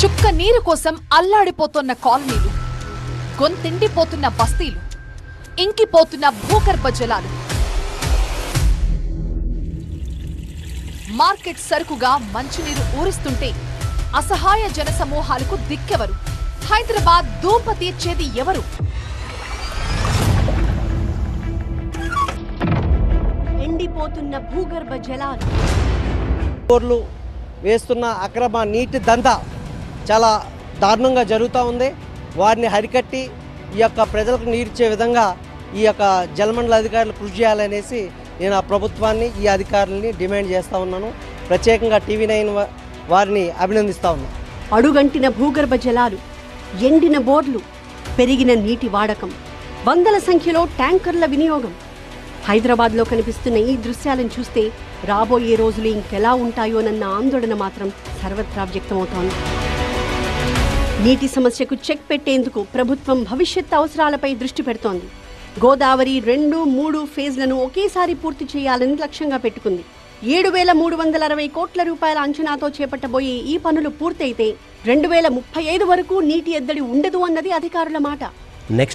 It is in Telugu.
చుక్క నీరు కోసం అల్లాడిపోతున్న కాలనీలు గొంతిండిపోతున్న బస్తీలు ఇంకిపోతున్న భూగర్భ జలాలు. మార్కెట్ సరుకుగా మంచినీరు ఊరిస్తుంటే అసహాయ జన సమూహాలకు దిక్కెవరు? హైదరాబాద్ ధూప తీర్చేది ఎవరు? ఎండిపోతున్న భూగర్భ జలాలు. వేస్తున్న అక్రమ నీటి దంద. చాలా దారుణంగా జరుగుతూ ఉంది. వారిని హరికట్టి ఈ యొక్క ప్రజలకు నీరిచ్చే విధంగా ఈ యొక్క జలమండల అధికారులు కృషి చేయాలనేసి నేను ఆ ప్రభుత్వాన్ని ఈ అధికారులని డిమాండ్ చేస్తూ ఉన్నాను. ప్రత్యేకంగా టీవీ నైన్ వారిని అభినందిస్తూ ఉన్నాను అడుగంటిన భూగర్భ జలాలు ఎండిన బోర్లు పెరిగిన నీటి వాడకం వందల సంఖ్యలో ట్యాంకర్ల వినియోగం. హైదరాబాద్లో కనిపిస్తున్న ఈ దృశ్యాలను చూస్తే రాబోయే రోజులు ఇంకెలా ఉంటాయోనన్న ఆందోళన మాత్రం సర్వత్రా వ్యక్తమవుతోంది. నీటి సమస్యకు చెక్ పెట్టేందుకు ప్రభుత్వం భవిష్యత్ అవసరాలపై దృష్టి పెడుతోంది. గోదావరి రెండు మూడు ఫేజ్లను ఒకేసారి పూర్తి చేయాలని లక్ష్యంగా పెట్టుకుంది. ఏడు వేల మూడు వందల అరవై కోట్ల రూపాయల అంచనాతో చేపట్టబోయే ఈ పనులు పూర్తయితే రెండు వేల ముప్పై ఐదు వరకు నీటి ఎద్దడి ఉండదు అన్నది అధికారుల మాట. నెక్స్ట్